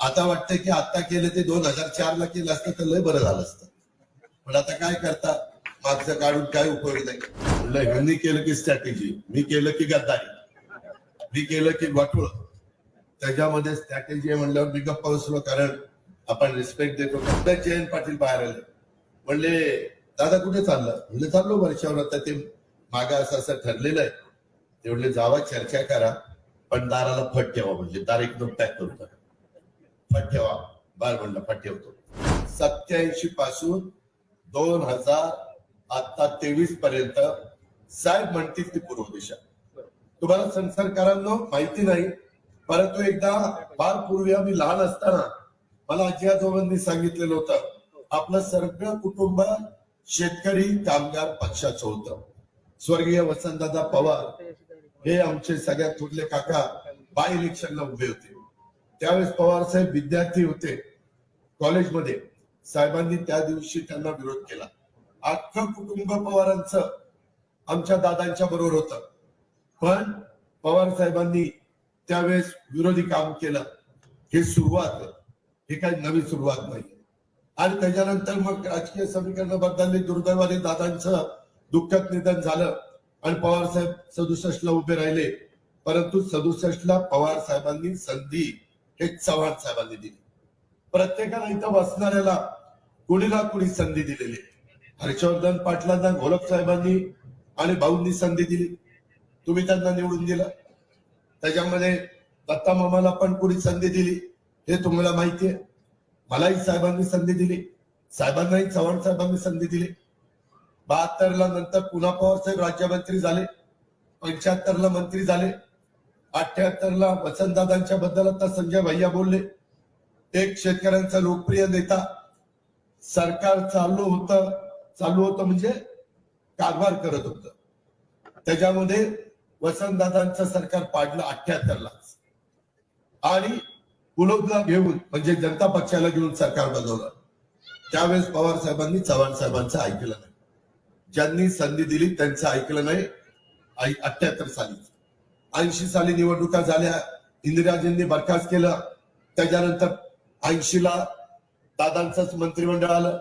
आता वाटतंय की आता केलं ते दोन हजार चार ला केलं असतं तर लय बरं झालं असतं. पण आता काय करता? मागचं काढून काय उपयोग नाही. ह्यांनी केलं की स्ट्रॅटेजी मी केलं की गद्दारी. मी केलं की वाटोळ. त्याच्यामध्ये स्ट्रॅटेजी म्हणल्यावर मी गप्पा बसलो कारण आपण रिस्पेक्ट देतो. फक्त जयंत पाटील बाहेर आले. म्हणले दादा कुठे चाललं? म्हणजे चाललो वर्षावर आता ते मागा असं असं ठरलेलं आहे. ते म्हणले जावा चर्चा करा. पण दाराला फट ठेवा. म्हणजे दार एकदम पॅक करून टाका. लक्षात ठेवा. बार म्हणलं ठेवतो. सत्याऐंशी पासून दोन हजार आता तेवीस पर्यंत साहेब म्हणतील ती पूर्व दिशा. तुम्हाला संसारकारांना माहिती नाही परंतु एकदा फार पूर्वी आम्ही लहान असताना मला आजी आजोबांनी सांगितलेलं होतं आपलं सर्व कुटुंब शेतकरी कामगार पक्षाचं होतं. स्वर्गीय वसंतदादा पवार हे आमचे सगळ्यात थोडले काका बाय इलेक्शनला उभे होते. त्यावेळेस पवार साहेब विद्यार्थी होते कॉलेजमध्ये. साहेबांनी त्या दिवशी त्यांना विरोध केला. अख्खं कुटुंब पवारांचं आमच्या दादांच्या बरोबर होतं. पण पवार साहेबांनी त्यावेळेस विरोधी काम केलं. हे सुरुवात हे काही नवी सुरुवात नाही. आणि त्याच्यानंतर मग राजकीय समीकरण बदलली दुर्दैवाने दादांचं दुःखद निधन झालं आणि पवार साहेब सदुसष्ट ला उभे राहिले. परंतु सदुसष्ट ला पवार साहेबांनी संधी हे चव्हाण साहेबांनी दिली. प्रत्येकाला इथं बसणाऱ्याला कुणी ना कुणी संधी दिलेली हर्षवर्धन पाटलांना घोलप साहेबांनी आणि भाऊंनी संधी दिली. तुम्ही त्यांना निवडून दिला. त्याच्यामध्ये दत्ता मामाला पण कुणी संधी दिली हे तुम्हाला माहिती आहे. मलाही साहेबांनी संधी दिली. साहेबांनाही चव्हाण साहेबांनी संधी दिली. बहात्तर ला नंतर पुन्हा पवार साहेब राज्यमंत्री झाले. पंच्याहत्तर ला मंत्री झाले. अठ्याहत्तर ला वसंतदादांच्या बद्दल आता संजय भैया बोलले. एक शेतकऱ्यांचा लोकप्रिय नेता सरकार चालू होतं चालू होतं म्हणजे कारभार करत होतं. त्याच्यामध्ये वसंतदादांचं सरकार पाडलं अठ्याहत्तर ला आणि पुलोदला घेऊन म्हणजे जनता पक्षाला घेऊन सरकार बदलवलं त्यावेळेस पवार साहेबांनी चव्हाण साहेबांचं ऐकलं नाही. ज्यांनी संधी दिली त्यांचं ऐकलं नाही. अठ्याहत्तर साली ऐंशी साली निवडणुका झाल्या इंदिराजींनी बरखास्त केलं. त्याच्यानंतर ऐंशी ला दादांचंच मंत्रिमंडळ आलं.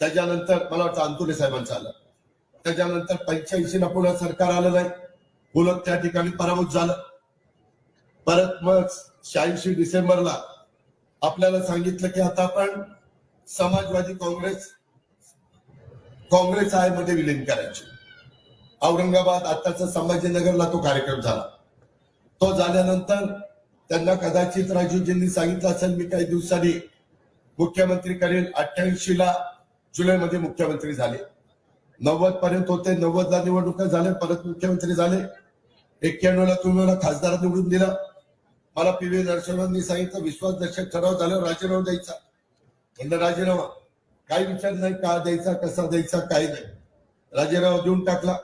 त्याच्यानंतर मला वाटतं अंतुले साहेबांचं आलं. त्याच्यानंतर पंच्याऐंशी ला पुन्हा सरकार आलं नाही. उलट त्या ठिकाणी पराभूत झालं. परत मग शहाऐंशी डिसेंबरला आपल्याला सांगितलं की आता आपण समाजवादी काँग्रेस काँग्रेस आहे मध्ये विलीन करायची. औरंगाबाद आताचा संभाजीनगरला तो कार्यक्रम झाला. तो झाल्यानंतर त्यांना कदाचित राजूजींनी सांगितलं असेल मी काही दिवसांनी मुख्यमंत्री करेल. अठ्ठ्याऐंशी ला जुलैमध्ये मुख्यमंत्री झाले. नव्वद पर्यंत होते. नव्वद ला निवडणुका झाल्या परत मुख्यमंत्री झाले. एक्क्याण्णव ला तुम्ही मला खासदार निवडून दिला. मला पी व्ही नरसिंहांनी सांगितलं विश्वासदर्शक ठराव झाल्यावर राजीनामा द्यायचा. म्हणलं राजीनामा. काही विचार नाही का द्यायचा कसा द्यायचा काही नाही. राजीनामा देऊन टाकला.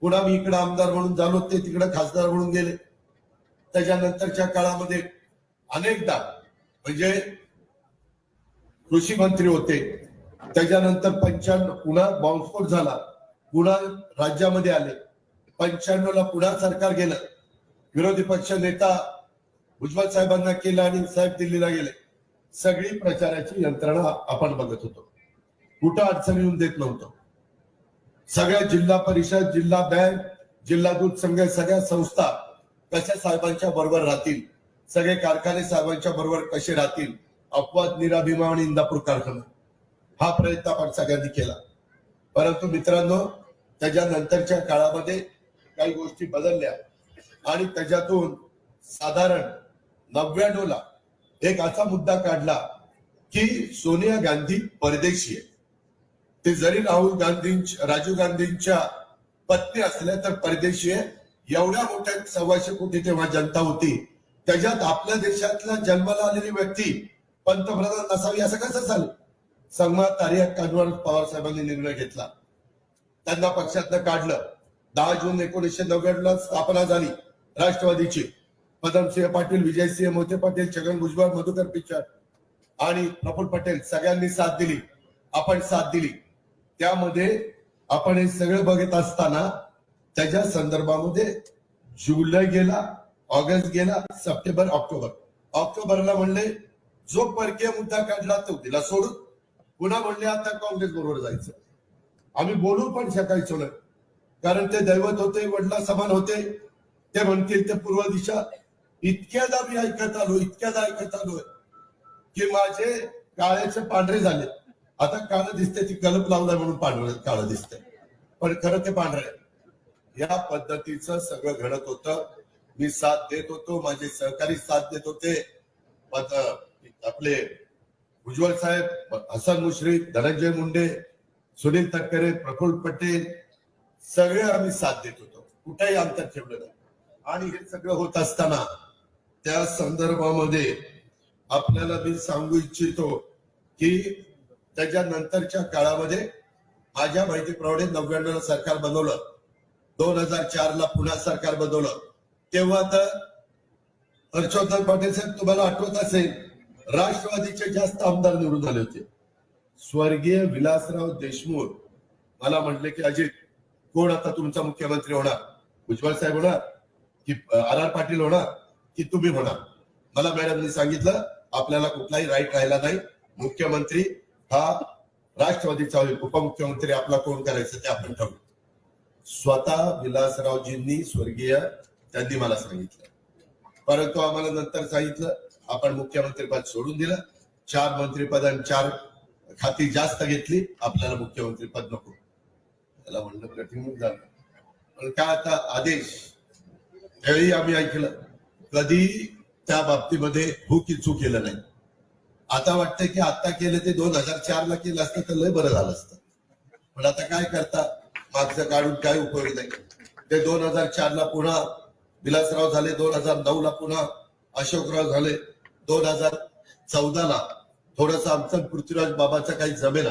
पुन्हा मी इकडे आमदार म्हणून झालो ते तिकडे खासदार म्हणून गेले. त्याच्यानंतरच्या काळामध्ये अनेकदा म्हणजे कृषी मंत्री होते. त्याच्यानंतर पंच्याण्णव पुन्हा बॉम्बस्फोट झाला. पुन्हा राज्यामध्ये आले. पंच्याण्णव ला पुन्हा सरकार गेलं. विरोधी पक्ष नेता भुजबळ साहेबांना केलं आणि साहेब दिल्लीला गेले. सगळी प्रचाराची यंत्रणा आपण बघत होतो. कुठं अडचण येऊन देत नव्हतं. सगळ्या जिल्हा परिषद जिल्हा बँक जिल्हा दूध संघ सगळ्या संस्था कशा साहेबांच्या बरोबर राहतील? सगळे कारखाने साहेबांच्या बरोबर कसे राहतील? अपवाद निराभिमा आणि इंदापूर कारखाना. हा प्रयत्न आपण सगळ्यांनी केला. परंतु मित्रांनो त्याच्यानंतरच्या काळामध्ये काही गोष्टी बदलल्या आणि त्याच्यातून साधारण नव्याण्णव ला एक असा मुद्दा काढला की सोनिया गांधी परदेशी आहे ते जरी राहुल गांधी राजीव गांधींच्या पत्नी असल्या तर परदेशी आहे. एवढ्या मोठ्या सव्वाशे कोटी तेव्हा जनता होती. त्याच्यात आपल्या देशातल्या जन्माला आलेली व्यक्ती पंतप्रधान नसावी असं कसं झालं? संगमा तारिया कानवर पवार साहेबांनी निर्णय घेतला. त्यांना पक्षातनं काढलं. दहा जून एकोणीसशे नव्याण्णव ला स्थापना झाली राष्ट्रवादीची. पदमसिंह पाटील विजयसिंह मोते पाटील छगन भुजबळ मधुकर पिचर आणि प्रफुल पटेल सगळ्यांनी साथ दिली. आपण साथ दिली. त्यामध्ये आपण हे सगळं बघत असताना त्याच्या संदर्भामध्ये जुलै गेला ऑगस्ट गेला सप्टेंबर ऑक्टोबर. ऑक्टोबरला म्हणले जो परकीय मुद्दा काढला तो तिला सोडून. पुन्हा म्हणले आता काँग्रेस बरोबर जायचं. आम्ही बोलू पण शकायचो नाही कारण ते दैवत होते वडला समान होते. ते म्हणतील ते पूर्व दिशा. इतक्यादा मी ऐकत आलो इतक्यादा ऐकत आलोय की माझे काळ्याचे पांढरे झाले. आता काळं दिसते ती कलप लावलाय म्हणून पांढरं काळं दिसतंय. पण खरं ते पांढरं या पद्धतीचं सगळं घडत होतं. मी साथ देत होतो माझे सहकारी साथ देत होते. आपले उज्ज्वल साहेब हसन मुश्रीफ धनंजय मुंडे सुनील तटकरे प्रफुल्ल पटेल सगळे आम्ही साथ देत होतो. कुठेही अंतर ठेवलं नाही. आणि हे सगळं होत असताना त्या संदर्भामध्ये आपल्याला मी सांगू इच्छितो की त्याच्यानंतरच्या काळामध्ये माझ्या माहितीप्रमाणे नव्याण्णव सरकार बनवलं. दोन हजार चार ला पुन्हा सरकार बनवलं. तेव्हा तर हर्षवर्धन पाटील साहेब तुम्हाला आठवत असेल राष्ट्रवादीचे जास्त आमदार निवडून झाले होते. स्वर्गीय विलासराव देशमुख मला म्हटले की अजित कोण आता तुमचा मुख्यमंत्री होणार? उज्ज्वल साहेब होणार? की आर आर पाटील होणार? की तुम्ही होणार? मला मॅडमनी सांगितलं आपल्याला कुठलाही राईट राहिला नाही. मुख्यमंत्री हा राष्ट्रवादीचा होईल उपमुख्यमंत्री आपला कोण करायचं ते आपण ठरवू. स्वतः विलासरावजींनी स्वर्गीय त्यांनी मला सांगितलं. परंतु आम्हाला नंतर सांगितलं आपण मुख्यमंत्रीपद सोडून दिलं. चार मंत्रीपद आणि चार खाती जास्त घेतली आपल्याला मुख्यमंत्रीपद नको. त्याला म्हणलं कठीण झालं पण काय आता आदेश त्यावेळी आम्ही ऐकलं कधी त्या बाबतीमध्ये हुकी चूक केलं नाही. आता वाटतं की आता केलं ते दोन हजार चार ला केलं असतं तर लय बरं झालं असतं. पण आता काय करता? मागचं काढून काय उपयोग नाही. ते दोन हजार चार ला पुन्हा विलासराव झाले दोन हजार नऊ ला पुन्हा अशोकराव झाले दोन हजार चौदा ला थोडस आमचं पृथ्वीराज बाबाचा काही जमेना.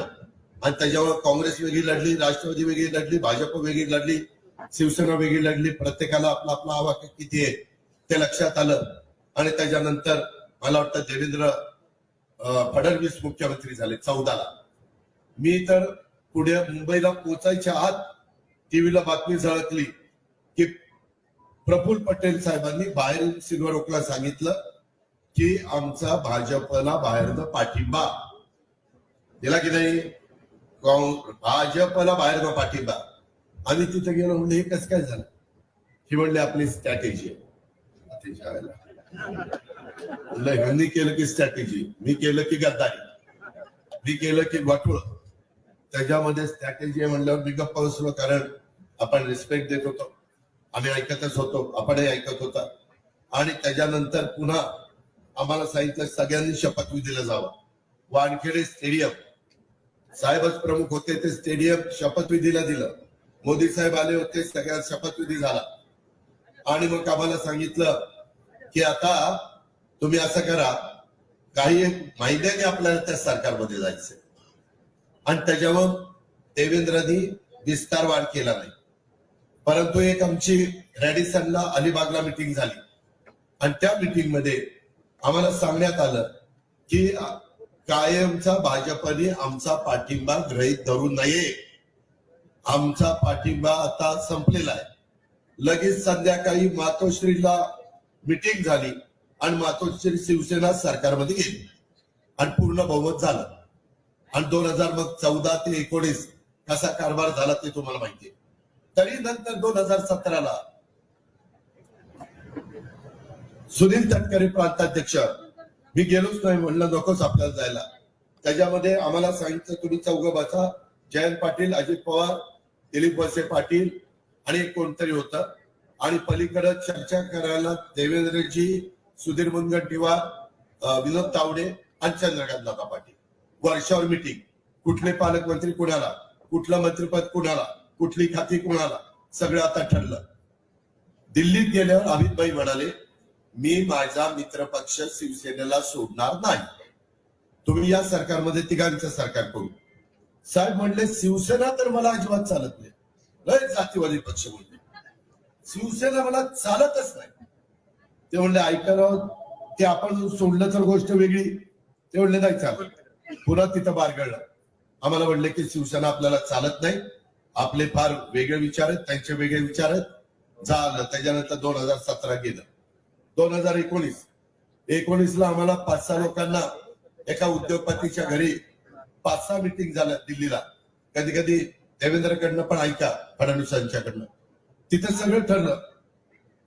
आणि त्याच्यावर काँग्रेस वेगळी लढली राष्ट्रवादी वेगळी लढली भाजप वेगळी लढली शिवसेना वेगळी लढली. प्रत्येकाला आपला आपला आवाक किती आहे ते लक्षात आलं. आणि त्याच्यानंतर मला वाटतं देवेंद्र फडणवीस मुख्यमंत्री झाले चौदाला. मी तर पुढे मुंबईला पोचायच्या आत टीव्हीला बातमी झळकली की प्रफुल्ल पटेल साहेबांनी बाहेरून सिल्वर सांगितलं की आमचा भाजपला बाहेरनं पाठिंबा. दिला की नाही? भाजपला बाहेरनं पाठिंबा. आम्ही तिथे गेलो म्हणजे हे कसं काय झालं? ही म्हणली आपली स्ट्रॅटेजी आहे. वेळेला. ह्यांनी केलं की स्ट्रॅटेजी मी केलं की गद्दारी. मी केलं की वाटोळ. त्याच्यामध्ये स्ट्रॅटेजी म्हणल्यावर मी गप्प बसलो कारण आपण रिस्पेक्ट देत होतो. आम्ही ऐकतच होतो. आपणही ऐकत होता. आणि त्याच्यानंतर पुन्हा आम्हाला सांगितलं सगळ्यांनी शपथविधीला जावं. वानखेडे स्टेडियम साहेबच प्रमुख होते ते स्टेडियम शपथविधीला दिलं. मोदी साहेब आले होते सगळ्यात शपथविधी झाला. आणि मग आम्हाला सांगितलं की आता तुम्ही असं करा काही एक महिन्याने आपल्याला त्या सरकारमध्ये जायचं आणि त्याच्यावर देवेंद्रनी विस्तार वाढ केला नाही. परंतु एक आमची रॅडिसनला अलिबागला मिटिंग झाली. आणि त्या मिटिंगमध्ये आम्हाला सांगण्यात आलं की कायमचा भाजपने आमचा पाठिंबा ग्रहित धरू नये आमचा पाठिंबा आता संपलेला आहे. लगेच संध्याकाळी मातोश्रीला मिटिंग झाली आणि मातोश्री शिवसेना सरकारमध्ये गेली. आणि पूर्ण बहुमत झालं. आणि दोन हजार मग चौदा ते एकोणीस कसा कारभार झाला ते तुम्हाला माहिती तरी नंतर दोन हजार सतराला सुनील तटकरे प्रांताध्यक्ष मी गेलोच नाही म्हणलं नकोच आपल्याला जायला. त्याच्यामध्ये आम्हाला सांगितलं तुम्ही चौघ बसा. जयंत पाटील अजित पवार दिलीप वळसे पाटील आणि एक कोणतरी होतं. आणि पलीकडे चर्चा करायला देवेंद्रजी सुधीर मुनगंटीवार विनोद तावडे आणि चंद्रकांत दादा पाटील. वर्षावर मिटिंग कुठले पालकमंत्री कुणाला? कुठलं मंत्रिपद कुणाला? कुठली खाती कुणाला? सगळं आता ठरलं. दिल्लीत गेल्यावर अमितभाई म्हणाले मी माझा मित्र पक्ष शिवसेनेला सोडणार नाही. तुम्ही या सरकारमध्ये तिघांचं सरकार करू. साहेब म्हणले शिवसेना तर मला अजिबात चालत नाही. लय जातीवादी पक्ष म्हणले. शिवसेना मला चालतच नाही. ते म्हणले ऐकायला ते आपण सोडलं तर गोष्ट वेगळी. ते म्हणले नाही चालत. पुन्हा तिथं बारगळलं. आम्हाला म्हणले की शिवसेना आपल्याला चालत नाही. आपले फार वेगळे विचार आहेत त्यांचे वेगळे विचार आहेत. झालं त्याच्यानंतर दोन हजार सतरा गेलं. दोन हजार एकोणीस. एकोणीसला आम्हाला पाच सहा लोकांना एका उद्योगपतीच्या घरी पाच सहा मिटिंग झाल्या दिल्लीला. कधी कधी देवेंद्रकडनं पण ऐका फडणवीसांच्याकडनं. तिथं सगळं ठरलं.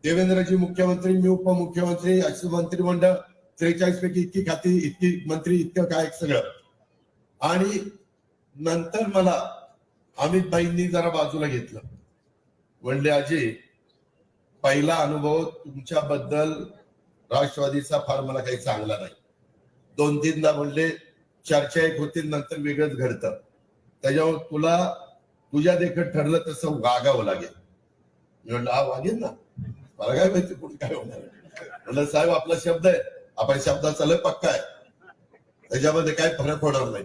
देवेंद्रजी मुख्यमंत्री मी उपमुख्यमंत्री असं मंत्रिमंडळ त्रेचाळीस पैकी इतकी खाती इतकी मंत्री इतकं काय सगळं. आणि नंतर मला अमित भाईंनी जरा बाजूला घेतलं. म्हणले आजी पहिला अनुभव तुमच्याबद्दल राष्ट्रवादीचा फार मला काही चांगला नाही. दोन तीनदा म्हणले चर्चा एक होती नंतर वेगळंच घडतं. त्याच्यावर तुला तुझ्या देखत ठरलं तसं वागावं लागेल. म्हणलं हा वागेल ना. मला काय माहिती कुठे काय होणार म्हणलं साहेब आपला शब्द आहे. आपण शब्दाचा लय पक्का आहे. त्याच्यामध्ये काय फरक होणार नाही.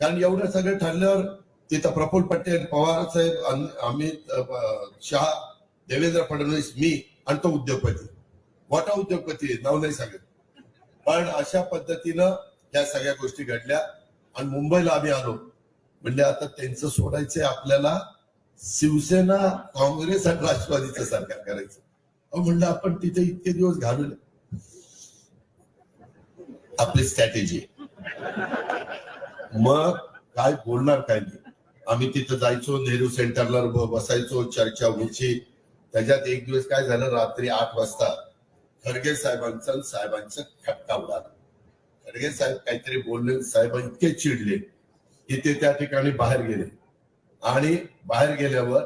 कारण एवढं सगळं ठरल्यावर तिथं प्रफुल्ल पटेल पवार साहेब अमित शहा देवेंद्र फडणवीस मी आणि तो उद्योगपती. मोठा उद्योगपती आहे, नाव नाही सांगत. पण अशा पद्धतीनं या सगळ्या गोष्टी घडल्या. आणि मुंबईला आम्ही आलो. म्हणजे आता त्यांचं सोडायचंय आपल्याला शिवसेना काँग्रेस आणि राष्ट्रवादीचं सरकार करायचं. म्हणलं आपण तिथे इतके दिवस घालवले. आपली स्ट्रॅटेजी मग काय बोलणार काय नाही. आम्ही तिथं जायचो नेहरू सेंटरला बसायचो चर्चा व्हायची. त्याच्यात एक दिवस काय झालं रात्री आठ वाजता खडगे साहेबांचा साहेबांचं साहेबांचा खटका उडाला. खडगे साहेब काहीतरी बोलले साहेब इतके चिडले की ते त्या ठिकाणी बाहेर गेले. आणि बाहेर गेल्यावर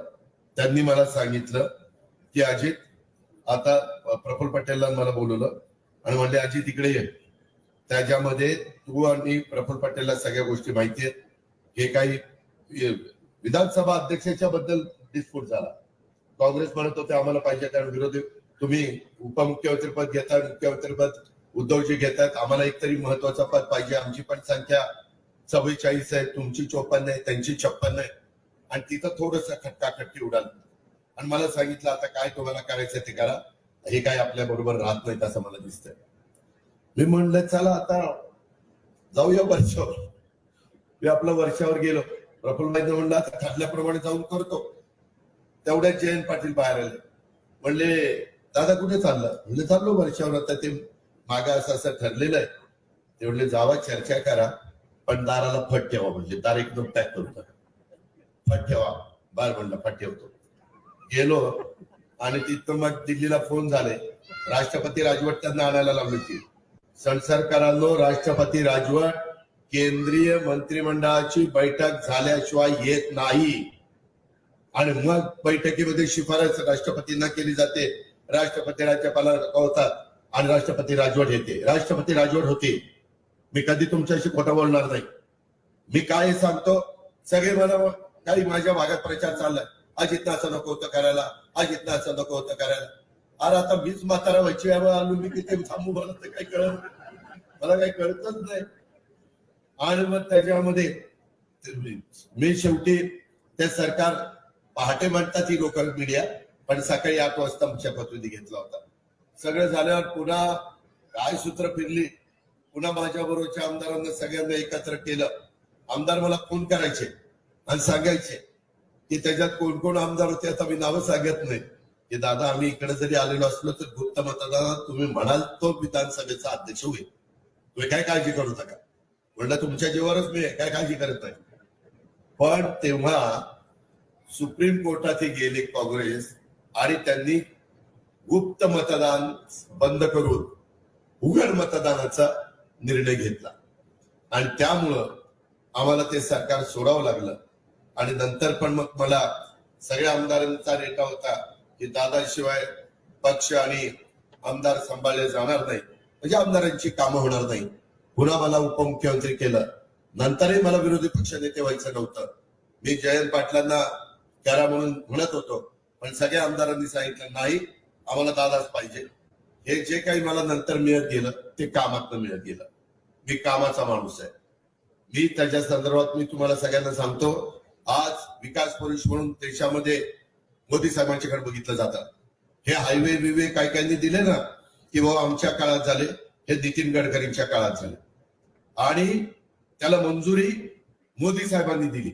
त्यांनी मला सांगितलं की अजित आता प्रफुल्ल पटेलला मला बोलवलं आणि म्हणले अजित इकडे ये. त्याच्यामध्ये तू आणि प्रफुल्ल पटेलला सगळ्या गोष्टी माहिती आहेत. हे काही विधानसभा अध्यक्षाच्या बद्दल डिस्प्यूट झाला. काँग्रेस म्हणत होते आम्हाला पाहिजे कारण विरोधी. तुम्ही उपमुख्यमंत्री पद घेता मुख्यमंत्री पद उद्धवजी घेतात. आम्हाला एक तरी महत्वाचं पद पाहिजे. आमची पण संख्या चव्वेचाळीस आहे तुमची चोपन्न आहे त्यांची छप्पन्न आहे. आणि तिथं थोडस खटकाखटकी उडाल. आणि मला सांगितलं आता काय तुम्हाला करायचं ते करा. हे काय आपल्या बरोबर राहत नाहीत असं मला दिसतंय. मी म्हणलं चला आता जाऊया वर्षावर मी आपलं वर्षावर गेलो. प्रफुल्ल म्हणलं आता ठरल्याप्रमाणे जाऊन करतो. तेवढ्या जयंत पाटील बाहेर आले. म्हणले दादा कुठे चाललं? म्हणजे चाललो वर्षावर. आता ते मागा असं असं ठरलेलं आहे. ते म्हणले जावा चर्चा करा. पण दाराला फट ठेवा म्हणजे. दार एकदम पॅक करू फट ठेवा. बार म्हणलं फट ठेवतो. गेलो आणि तिथं मग दिल्लीला फोन झाले. राष्ट्रपती राजवट त्यांना आणायला लावली होती. संसरकारांनो राष्ट्रपती राजवट केंद्रीय मंत्रिमंडळाची बैठक झाल्याशिवाय येत नाही. आणि मग बैठकीमध्ये शिफारस राष्ट्रपतींना केली जाते. राष्ट्रपती राज्यपालाला होतात आणि राष्ट्रपती राजवट येते. राष्ट्रपती राजवट होते. मी कधी तुमच्याशी खोटं बोलणार नाही. मी काय सांगतो? सगळे मला काही माझ्या भागात प्रचार चाललाय. अजित असं नको होतं करायला. अजित असं नको होतं करायला. अरे आता मीच म्हातारा व्हायची वेळ आलो मी किती थांबू मला तर काही कळत मला काही कळतच नाही. आणि मग त्याच्यामध्ये मी शेवटी ते सरकार पहाटे म्हणतात ही लोकल मीडिया पण सकाळी आठ वाजता शपथविधी घेतला होता. सगळं झाल्यावर पुन्हा काय सूत्र फिरली? पुन्हा माझ्या बरोबरच्या आमदारांना सगळ्यांना एकत्र केलं. आमदार मला फोन करायचे. आणि सांगायचे की त्याच्यात कोण कोण आमदार होते आता मी नावं सांगत नाही. की दादा आम्ही इकडे जरी आलेलो असलो तर गुप्त मतदानात तुम्ही म्हणाल तो विधानसभेचा अध्यक्ष होईल. तुम्ही काय काळजी करू नका. म्हणलं तुमच्या जीवावरच मी काय काळजी करत नाही. पण तेव्हा सुप्रीम कोर्टात हे गेले काँग्रेस आणि त्यांनी गुप्त मतदान बंद करून उघड मतदानाचा निर्णय घेतला. आणि त्यामुळं आम्हाला ते सरकार सोडावं लागलं. आणि नंतर पण मग मला सगळ्या आमदारांचा रेटा होता की दादाशिवाय पक्ष आणि आमदार सांभाळले जाणार नाही. म्हणजे आमदारांची कामं होणार नाही. पुन्हा मला उपमुख्यमंत्री केलं. नंतरही मला विरोधी पक्ष नेते व्हायचं नव्हतं. मी जयंत पाटलांना करा म्हणून म्हणत होतो. पण सगळ्या आमदारांनी सांगितलं नाही आम्हाला दादाच पाहिजे. हे जे काही मला नंतर मिळत गेलं ते कामात मिळत गेलं. मी कामाचा माणूस आहे. मी त्याच्या संदर्भात मी तुम्हाला सगळ्यांना सांगतो आज विकास पुरुष म्हणून देशामध्ये मोदी साहेबांच्याकडे बघितलं जातं. हे हायवे विवे काय काही दिले ना की बाबा आमच्या काळात झाले हे नितीन गडकरींच्या काळात झाले. आणि त्याला मंजुरी मोदी साहेबांनी दिली.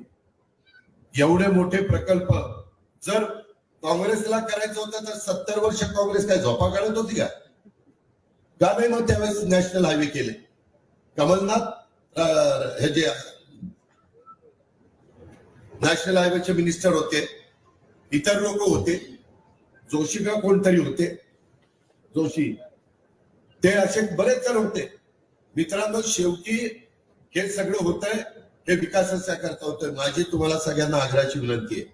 एवढे मोठे प्रकल्प जर काँग्रेसला करायचं होतं तर सत्तर वर्ष काँग्रेस काय झोपा काढत होती का? का नाही मग त्यावेळेस नॅशनल हायवे केले? कमलनाथ अं, हे जे नॅशनल हायवेचे मिनिस्टर होते. इतर लोक होते. जोशी का कोणतरी होते. जोशी. ते असे बरेच जण होते. मित्रांनो शेवटी हे सगळं होत आहे हे विकासाच्या करता होतंय माझी तुम्हाला सगळ्यांना आग्रहाची विनंती आहे.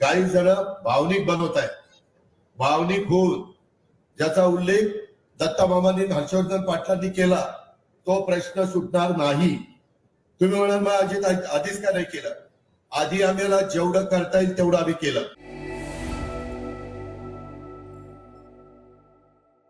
काही जण भावनिक बनवत आहेत. भावनिक होऊन ज्याचा उल्लेख दत्ता मामांनी हर्षवर्धन पाटलांनी केला तो प्रश्न सुटणार नाही. तुम्ही म्हणाल मग अजित आधीच का नाही केलं? आधी आम्हाला जेवढं करता येईल तेवढं आम्ही केलं.